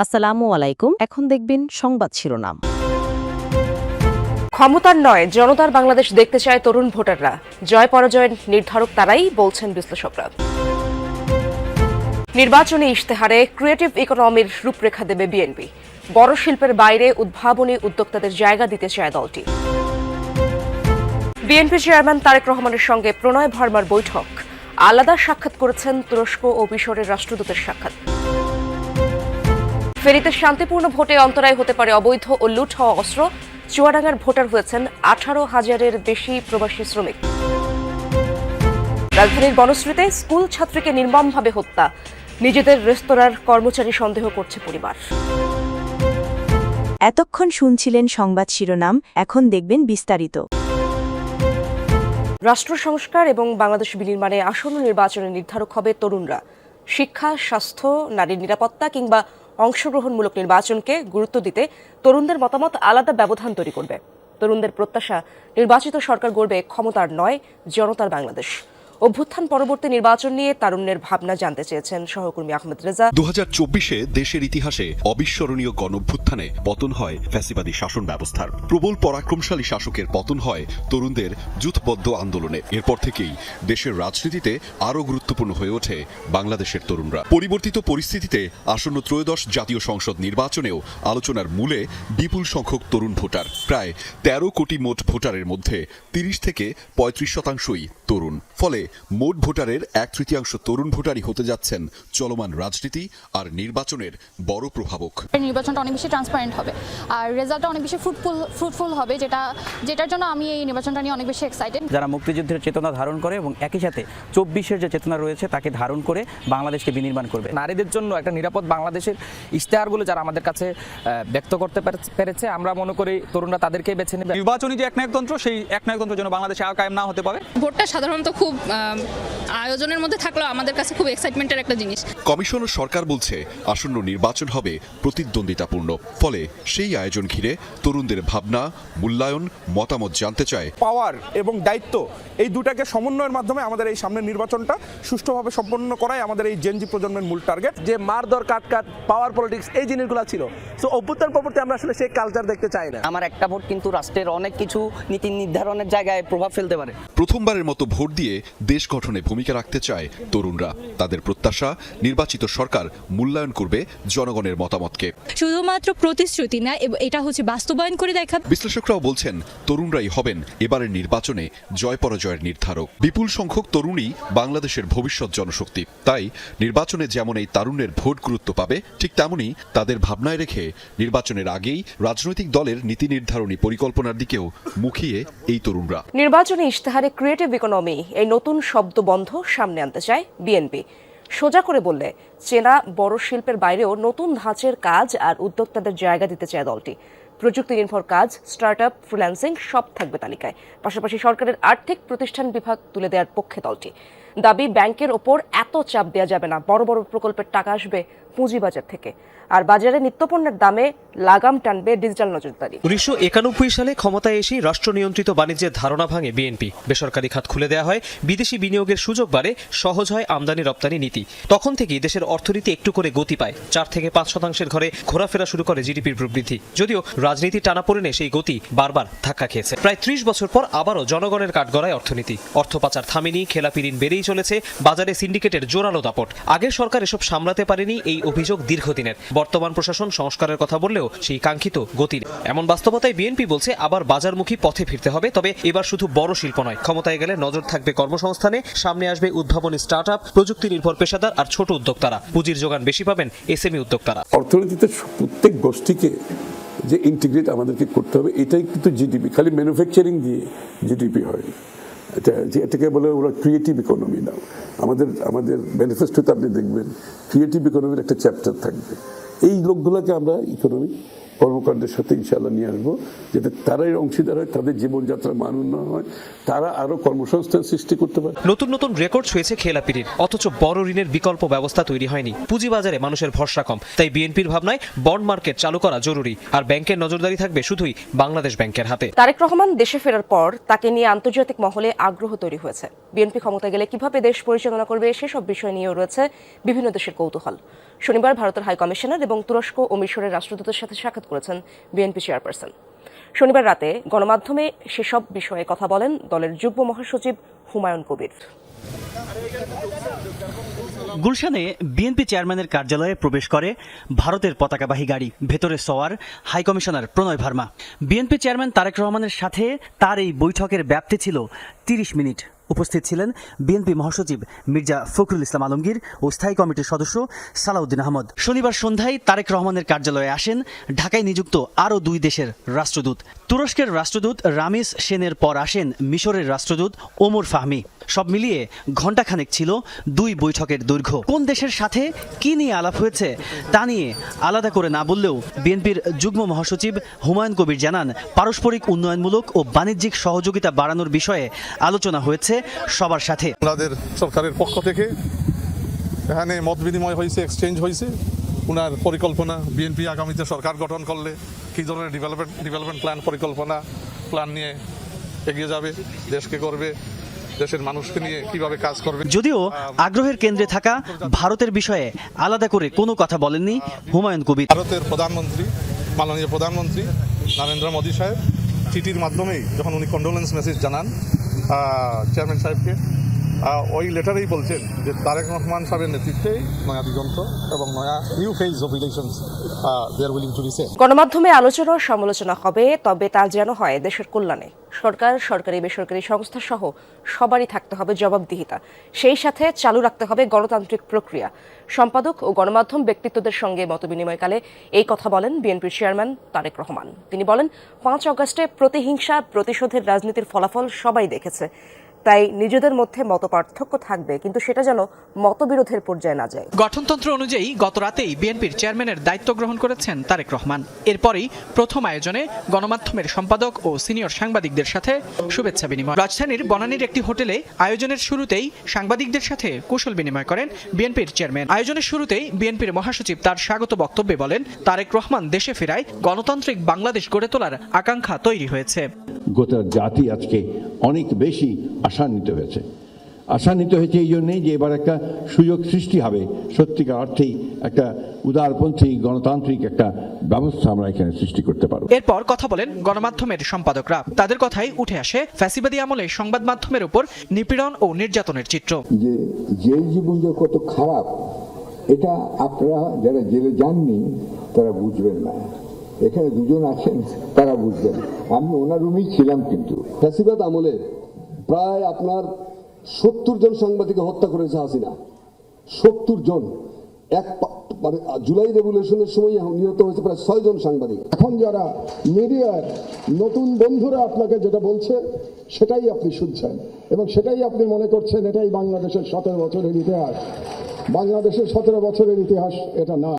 আসসালামু আলাইকুম। এখন দেখবেন সংবাদ শিরোনাম। ক্ষমতার নয়, জনতার বাংলাদেশ দেখতে চায় তরুণ ভোটাররা। জয় পরাজয়ের নির্ধারক তারাই বলছেন বিশ্লেষকরা। নির্বাচনী ইশতেহারে ক্রিয়েটিভ ইকোনমির রূপরেখা দেবে বিএনপি বড় শিল্পের বাইরে উদ্ভাবনী উদ্যোক্তাদের জায়গা দিতে চায় দলটি। বিএনপি চেয়ারম্যান তারেক রহমানের সঙ্গে প্রণয় ভার্মার বৈঠক। আলাদা সাক্ষাৎ করেছেন তুরস্ক ও মিশরের রাষ্ট্রদূতের সাক্ষাৎ। ফেনীতে শান্তিপূর্ণ ভোটে অন্তরায় হতে পারে অবৈধ ও লুট হওয়া অস্ত্র। চুয়াডাঙ্গার ভোটার হয়েছেন আঠারো হাজারের বেশি প্রবাসী শ্রমিক। রাজধানীর বনশ্রীতে স্কুল ছাত্রীকে নির্মমভাবে হত্যা। নিজেদের রেস্তোরাঁর কর্মচারী সন্দেহ করছে পরিবার। এতক্ষণ শুনছিলেন সংবাদ শিরোনাম এখন দেখবেন বিস্তারিত। রাষ্ট্র সংস্কার এবং বাংলাদেশ বিনির্মাণে আসন্ন নির্বাচনে নির্ধারক হবে তরুণরা। শিক্ষা, স্বাস্থ্য, নারীর নিরাপত্তা কিংবা অংশগ্রহণমূলক নির্বাচনকে গুরুত্ব দিতে তরুণদের মতামত আলাদা ব্যবধান তৈরি করবে। তরুণদের প্রত্যাশা, নির্বাচিত সরকার গড়বে ক্ষমতার নয়, জনতার বাংলাদেশ। অভ্যুত্থান পরবর্তী নির্বাচন নিয়ে তারুণ্যের ভাবনা জানতে চেয়েছেন সহকর্মী আহমেদ রেজা। দু চব্বিশে দেশের ইতিহাসে অবিস্মরণীয় গণভ্যুত্থানে পতন হয় ফ্যাসিবাদী শাসন ব্যবস্থার। প্রবল পরাক্রমশালী শাসকের পতন হয় তরুণদের যুথবদ্ধ আন্দোলনে। এরপর থেকেই দেশের রাজনীতিতে আরও গুরুত্বপূর্ণ হয়ে ওঠে বাংলাদেশের তরুণরা। পরিবর্তিত পরিস্থিতিতে আসন্ন ত্রয়োদশ জাতীয় সংসদ নির্বাচনেও আলোচনার মূলে বিপুল সংখ্যক তরুণ ভোটার। প্রায় তেরো কোটি মোট ভোটারের মধ্যে তিরিশ থেকে পঁয়ত্রিশ শতাংশই তরুণ। ফলে মোট ভোটারের এক তৃতীয়াংশ তরুণ ভোটারই হতে যাচ্ছেন চলমান রাজনীতি আর নির্বাচনের বড় প্রভাবক। এই নির্বাচনটা অনেক বেশি ট্রান্সপারেন্ট হবে। আর রেজাল্টটা অনেক বেশি ফ্রুটফুল ফ্রুটফুল হবে যেটা যেটার জন্য আমি এই নির্বাচনটা নিয়ে অনেক বেশি এক্সাইটেড যারা মুক্তিযুদ্ধের চেতনা ধারণ করে এবং একই সাথে চব্বিশের যে চেতনা রয়েছে তাকে ধারণ করে বাংলাদেশকে বিনির্মাণ করবে। নারীদের জন্য একটা নিরাপদ বাংলাদেশের ইশতেহারগুলো যারা আমাদের কাছে ব্যক্ত করতে পেরেছে আমরা মনে করি তরুণরা তাদেরকেই বেছে নেবে। নির্বাচনী যে একনায়কতন্ত্র সেই একনায়কতন্ত্রের জন্য বাংলাদেশে আর কায়েম না হতে পারে। ভোটটা সাধারণত খুব আয়োজনের মধ্যে থাকলেও আমাদের কাছে খুব এক্সাইটমেন্টের একটা জিনিস। কমিশন ও সরকার বলছে আসন্ন নির্বাচন হবে প্রতিদ্বন্দ্বিতাপূর্ণ ফলে সেই আয়োজন ঘিরে তরুণদের ভাবনা মূল্যায়ন মতামত জানতে চায়। পাওয়ার এবং দায়িত্ব এই দুটাকে সমন্বয়ের মাধ্যমে আমাদের এই সামনের নির্বাচনটা সুষ্ঠুভাবে সম্পন্ন করাই আমাদের এই জেনজি প্রজন্মের মূল টার্গেট যে মারধর কাটকাট পাওয়ার পলিটিক্স এই জিনিসগুলো ছিল। সো অভ্যুত্থান পরবর্তী আমরা আসলে সেই কালচার দেখতে চাই না। আমার একটা ভোট কিন্তু রাষ্ট্রের অনেক কিছু নীতি নির্ধারণের জায়গায় প্রভাব ফেলতে পারে। প্রথমবারের মতো ভোট দিয়ে দেশ গঠনে ভূমিকা রাখতে চায় তরুণরা। তাদের প্রত্যাশা নির্বাচিত সরকার মূল্যায়ন করবে জনগণের মতামতকে। শুধুমাত্র প্রতিশ্রুতি না এটা হচ্ছে বাস্তবায়ন করে দেখা। বিশ্লেষকরাও বলছেন তরুণরাই হবেন এবারের নির্বাচনে জয় পরাজয়ের নির্ধারক। বিপুল সংখ্যক তরুণই বাংলাদেশের ভবিষ্যৎ জনশক্তি। তাই নির্বাচনে যেমন এই তারুণ্যের ভোট গুরুত্ব পাবে ঠিক তেমনি তাদের ভাবনায় রেখে নির্বাচনের আগেই রাজনৈতিক দলের নীতি নির্ধারণী পরিকল্পনার দিকেও মুখিয়ে এই তরুণরা। নির্বাচনী ইশতেহারে ক্রিয়েটিভ ইকোনমি এই নতুন শব্দবন্ধ সামনে আনতে চায় বিএনপি। সোজা করে বললে, চেনা বড় শিল্পের বাইরেও নতুন ধাঁচের কাজ আর উদ্যোক্তাদের জায়গা দিতে চায় দলটি। প্রযুক্তি নির্ভর কাজ স্টার্ট আপ ফ্রিল্যান্সিং সব থাকবে তালিকায়। পাশাপাশি সরকারের আর্থিক প্রতিষ্ঠান বিভাগ তুলে দেওয়ার পক্ষে দলটি। দাবি ব্যাংকের ওপর এত চাপ দেওয়া যাবে না। বড় বড় প্রকল্পের টাকা আসবে পুঁজিবাজার থেকে। আর বাজারে নিত্যপণ্যের দামে লাগাম টানবে ডিজিটাল নজরদারি। উনিশশো একানব্বই সালে ক্ষমতায় এসে রাষ্ট্র নিয়ন্ত্রিত বাণিজ্যের ধারণা ভাঙে বিএনপি। বেসরকারি খাত খুলে দেওয়া হয়, বিদেশি বিনিয়োগের সুযোগ বাড়ে, সহজ হয় আমদানি রপ্তানি নীতি। তখন থেকেই দেশের অর্থনীতি একটু করে গতি পায়। চার থেকে পাঁচ শতাংশের ঘরে ঘোরাফেরা শুরু করে জিডিপির প্রবৃদ্ধি। যদিও রাজনীতি টানাপোড়েনে সেই গতি বারবার ধাক্কা খেয়েছে। প্রায় ত্রিশ বছর পর আবারও জনগণের কাঠগড়ায় অর্থনীতি। অর্থ পাচার থামেনি খেলাপি ঋণ বেড়েই চলেছে বাজারে সিন্ডিকেটের জোরালো দাপট। আগের সরকার এসব সামলাতে পারেনি এই অভিযোগ দীর্ঘদিনের। বর্তমান প্রশাসন সংস্কারের কথা বললেও সেই কাঙ্ক্ষিত গতি এমন বাস্তবতায় বিএনপি বলছে আবার বাজারমুখী পথে ফিরতে হবে, তবে এবার শুধু বড় শিল্প নয়। ক্ষমতায় গেলে নজর থাকবে কর্মসংস্থানে, সামনে আসবে উদ্ভাবনী স্টার্ট আপ প্রযুক্তি নির্ভর পেশাদার আর ছোট উদ্যোক্তারা। পুঁজির যোগান বেশি পাবেন এসএমই উদ্যোক্তারা। অর্থনীতিতে প্রত্যেক গোষ্ঠীকে যে ইন্টিগ্রেট আমাদেরকে করতে হবে, এটাই কিন্তু জিডিপি খালি ম্যানুফ্যাকচারিং দিয়ে জিডিপি হয়। এটাকে বলে ওরা ক্রিয়েটিভ ইকোনমি নাও আমাদের আমাদের ম্যানিফেস্টোতে আপনি দেখবেন ক্রিয়েটিভ ইকোনমির একটা চ্যাপ্টার থাকবে। এই লোকগুলোকে আমরা ইকোনমি কর্মকাণ্ডের সাথে ইনশাল্লাহ নিয়ে আসব। যাতে তারাই অংশীদার হয় তাদের জীবনযাত্রার মান উন্নয়ন হয় তারা আরও কর্মসংস্থান সৃষ্টি করতে পারে। নতুন নতুন রেকর্ড ছুঁয়েছে খেলাপিরির অথচ বড় ঋণের বিকল্প ব্যবস্থা তৈরি হয়নি। পুঁজিবাজারে মানুষের ভরসা কম তাই বিএনপির ভাবনায় বন্ড মার্কেট চালু করা জরুরি। আর ব্যাংকের নজরদারি থাকবে শুধুই বাংলাদেশ ব্যাংকের হাতে। তারেক রহমান দেশে ফেরার পর তাকে নিয়ে আন্তর্জাতিক মহলে আগ্রহ তৈরি হয়েছে। বিএনপি ক্ষমতা গেলে কীভাবে দেশ পরিচালনা করবে সেসব বিষয় নিয়েও রয়েছে বিভিন্ন দেশের কৌতূহল। শনিবার ভারতের হাই কমিশনার এবং তুরস্ক ও মিশরের রাষ্ট্রদূতের সাথে সাক্ষাৎ করেছেন বিএনপি চেয়ারপারসন। শনিবার রাতে গণমাধ্যমে সেসব বিষয়ে কথা বলেন দলের যুগ্ম মহাসচিব হুমায়ুন কবির। গুলশানে বিএনপি চেয়ারম্যানের কার্যালয়ে প্রবেশ করে ভারতের পতাকাবাহী গাড়ি, ভেতরে সওয়ার high commissioner Pranay Verma. BNP chairman Tarique রহমানের সাথে তার এই বৈঠকের ব্যাপ্তি ছিল তিরিশ মিনিট। উপস্থিত ছিলেন বিএনপি মহাসচিব মির্জা ফখরুল ইসলাম আলমগীর ও স্থায়ী কমিটির সদস্য সালাউদ্দিন আহমদ। শনিবার সন্ধ্যায় তারেক রহমানের কার্যালয়ে আসেন ঢাকায় নিযুক্ত আরও দুই দেশের রাষ্ট্রদূত। তুরস্কের রাষ্ট্রদূত রামিস সেনের পর আসেন মিশরের রাষ্ট্রদূত ওমর ফাহমি। সব মিলিয়ে ঘণ্টাখানেক ছিল দুই বৈঠকের দৈর্ঘ্য। কোন দেশের সাথে কি নিয়ে আলাপ হয়েছে তা নিয়ে আলাদা করে না বললেও বিএনপির যুগ্ম মহাসচিব হুমায়ুন কবির জানান, পারস্পরিক উন্নয়নমূলক ও বাণিজ্যিক সহযোগিতা বাড়ানোর বিষয়ে আলোচনা হয়েছে সবার সাথে। আমাদের সরকারের পক্ষ থেকে এখানে মত বিনিময় হয়েছে এক্সচেঞ্জ হয়েছে। ওনার পরিকল্পনা বিএনপি আগামীতে সরকার গঠন করলে কী ধরনের ডেভেলপমেন্ট ডেভেলপমেন্ট প্ল্যান পরিকল্পনা প্ল্যান নিয়ে এগিয়ে যাবে দেশকে করবে দেশের মানুষকে নিয়ে কীভাবে কাজ করবে? যদিও আগ্রহের কেন্দ্রে থাকা ভারতের বিষয়ে আলাদা করে কোনো কথা বলেননি হুমায়ুন কবির। ভারতের প্রধানমন্ত্রী মাননীয় প্রধানমন্ত্রী নরেন্দ্র মোদী সাহেব। চিঠির মাধ্যমেই যখন উনি কন্ডোলেন্স মেসেজ জানান uh, Chairman Sahib ke ওই লেটারেই বলছেন যে তারেক রহমান সাহেবের নেতৃত্বেই নয়া দিগন্ত এবং নয়া new phase of relations they willing to recent গণমাধ্যমে আলোচনা সমালোচনা হবে, তবে তা যেন হয় দেশের কল্যাণে। সরকার, সরকারি, বেসরকারি সংস্থা সহ সবারই থাকতে হবে জবাবদিহিতা। সেই সাথে চালু রাখতে হবে গণতান্ত্রিক প্রক্রিয়া। সম্পাদক ও গণমাধ্যম ব্যক্তিত্বদের সঙ্গে মতবিনিময়কালে এই কথা বলেন বিএনপির চেয়ারম্যান তারেক রহমান। তিনি বলেন, পাঁচ অগস্টে প্রতিহিংসা, প্রতিশোধের রাজনীতির ফলাফল সবাই দেখেছে। তাই নিজেদের মধ্যে মতপার্থক্য থাকবে কিন্তু সেটা যেন মতবিরোধের পর্যায়ে না যায়। গঠনতন্ত্র অনুযায়ী গত রাতেই বিএনপির চেয়ারম্যানের দায়িত্ব গ্রহণ করেছেন তারেক রহমান। এরপরই প্রথম আয়োজনে গণমাধ্যমের সম্পাদক ও সিনিয়র সাংবাদিকদের সাথে শুভেচ্ছা বিনিময়। রাজধানীর বনানীর একটি হোটেলে আয়োজনের শুরুতেই সাংবাদিকদের সাথে কুশল বিনিময় করেন বিএনপির চেয়ারম্যান। আয়োজনের শুরুতেই বিএনপির মহাসচিব তার স্বাগত বক্তব্যে বলেন তারেক রহমান দেশে ফেরায় গণতান্ত্রিক বাংলাদেশ গড়ে তোলার আকাঙ্ক্ষা তৈরি হয়েছে। গোটা জাতি আজকে অনেক বেশি আশান্বিত হয়েছে। আশান্বিত হয়েছে এই জন্যেই যে এবার একটা সুযোগ সৃষ্টি হবে। সত্যিকার অর্থেই একটা উদারপন্থী গণতান্ত্রিক একটা ব্যবস্থা আমরা এখানে সৃষ্টি করতে পারব। এরপর কথা বলেন গণমাধ্যমের সম্পাদকরা। তাদের কথাই উঠে আসে ফ্যাসিবাদী আমলে সংবাদ মাধ্যমের উপর নিপীড়ন ও নির্যাতনের চিত্র। যে জেল জীবন যে কত খারাপ এটা আপনারা যারা জেলে যাননি তারা বুঝবেন না। এখানে দুজন আছেন তারা বুঝবেন। আমি ওনার রুমেই ছিলাম কিন্তু। ফ্যাসিবাদ আমলে প্রায় আপনার সত্তর জন সাংবাদিককে হত্যা করেছে হাসিনা। সত্তর জন এক মানে জুলাই রেভুলেশনের সময় নিহত হয়েছে প্রায় ছয় জন সাংবাদিক। এখন যারা মিডিয়ার নতুন বন্ধুরা আপনাকে যেটা বলছে, সেটাই আপনি শুনছেন। এবং সেটাই আপনি মনে করছেন, এটাই বাংলাদেশের সতেরো বছরের ইতিহাস। বাংলাদেশের সতেরো বছরের ইতিহাস এটা না।